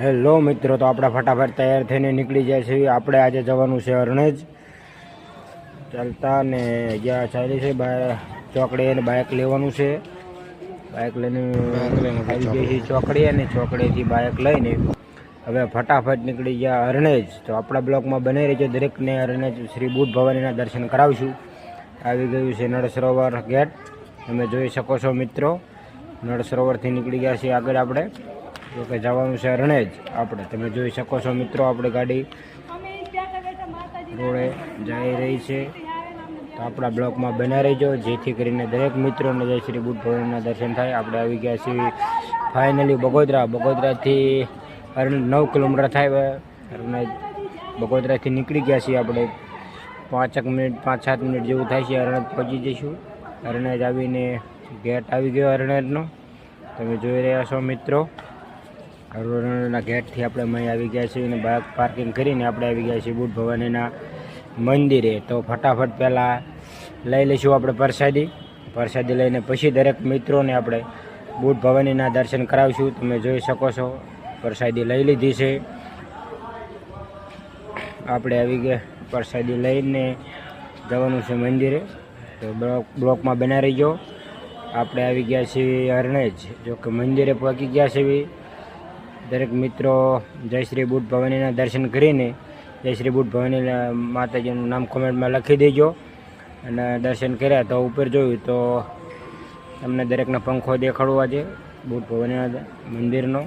Hello મિત્રો તો આપણે ફટાફટ તૈયાર થઈને નીકળી જાય છે. આપણે આજે જવાનું છે અરણેજ. ચાલતા ને જ્યાં ચાલી છે બા ચોકડી અને બાઇક લેવાનું છે. બાઇક લઈને આવી ગઈ છે ચોકડી. અને ચોકડીથી બાઇક લઈને. હવે ફટાફટ નીકળી ગયા અરણેજ. તો આપણા બ્લોકમાં બની રહેજો દરેકને અરણેજ શ્રી બુદ્ધ ભવાનીના દર્શન કરાવીશું. આવી ગયું છે નળ સરોવર ગેટ. તમે જોઈ શકો છો મિત્રો નળ સરોવરથી નીકળી ગયા છીએ આગળ આપણે. જો કે જવાનું છે રણેજ. આપણે તમે જોઈ શકો છો મિત્રો આપણે ગાડી રોડે જઈ રહી છે. તો આપણા બ્લોકમાં બના રહીજો. જેથી કરીને દરેક મિત્રોને જય શ્રી બુદ્ધ ભવનના દર્શન થાય. આપણે આવી ગયા છીએ ફાઇનલી બગોદરા. બગોદરાથી નવ કિલોમીટર થાય અરણેજ બગોદરાથી નીકળી ગયા છીએ આપણે. પાંચેક મિનિટ, પાંચ સાત મિનિટ જેવું થાય છે અરણેજ પહોંચી જઈશું. અરણેજ આવીને ગેટ આવી ગયો અરણેજનો તમે જોઈ રહ્યા છો મિત્રો. અરણેજના ગેટથી આપણે અહીં આવી ગયા છીએ અને બાઇક પાર્કિંગ કરીને આપણે આવી ગયા છીએ બુટ ભવાનીના મંદિરે. તો ફટાફટ પહેલાં લઈ લઈશું આપણે પ્રસાદી. પ્રસાદી લઈને પછી દરેક મિત્રોને આપણે બુટ ભવાનીના દર્શન કરાવીશું. તમે જોઈ શકો છો, પ્રસાદી લઈ લીધી છે. આપણે આવી ગયા, પ્રસાદી લઈને જવાનું છે મંદિરે. તો બ્લોક, બ્લોકમાં બનાવી ગયો. આપણે આવી ગયા છીએ હરણેજ જો કે મંદિરે પહોંચી ગયા છીએ. દરેક મિત્રો જય શ્રી બુટ ભવાનીના દર્શન કરીને જય શ્રી બુટ ભવાની માતાજીનું નામ કોમેન્ટમાં લખી દેજો અને દર્શન કર્યા તો ઉપર જોયું તો તમને દરેકના પંખો દેખાડવા છે બુટ ભવાનીના મંદિરનો.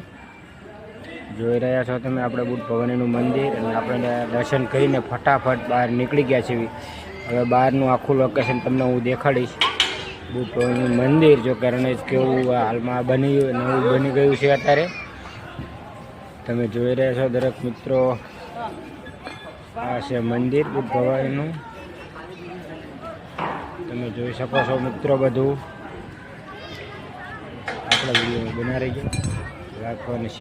જોઈ રહ્યા છો તમે આપણે બુટ ભવાનીનું મંદિર અને આપણે દર્શન કરીને ફટાફટ બહાર નીકળી ગયા છીએ. હવે બહારનું આખું લોકેશન તમને હું દેખાડીશ. બુટ ભવાનીનું મંદિર, જો કારણ કેવું હાલમાં બની નવું બની ગયું છે અત્યારે. તમે જોઈ રહ્યા છો દરેક મિત્રો, આ છે મંદિર બુદ્ધ ભવાનીનું તમે જોઈ શકો છો મિત્રો બધું. આપણા વીડિયો બનાવી ગયો રાખવાની